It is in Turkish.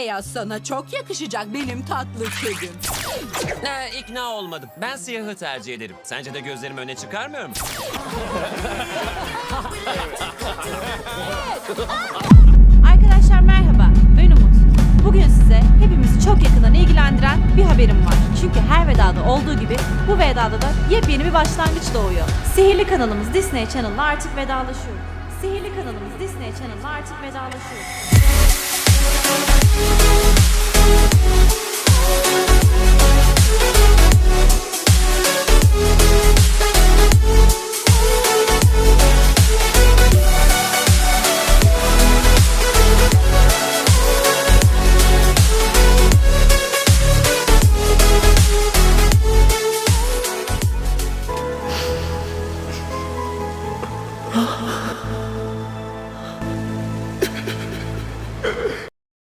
Beyaz sana çok yakışacak benim tatlı kedim. Ne, ikna olmadım. Ben siyahı tercih ederim. Sence de gözlerim öne çıkarmıyor mu? Arkadaşlar merhaba, ben Umut. Bugün size hepimizi çok yakından ilgilendiren bir haberim var. Çünkü her vedada olduğu gibi bu vedada da yepyeni bir başlangıç doğuyor. Sihirli kanalımız Disney Channel'la artık vedalaşıyor. Sihirli kanalımız Disney Channel'la artık vedalaşıyor. Oh.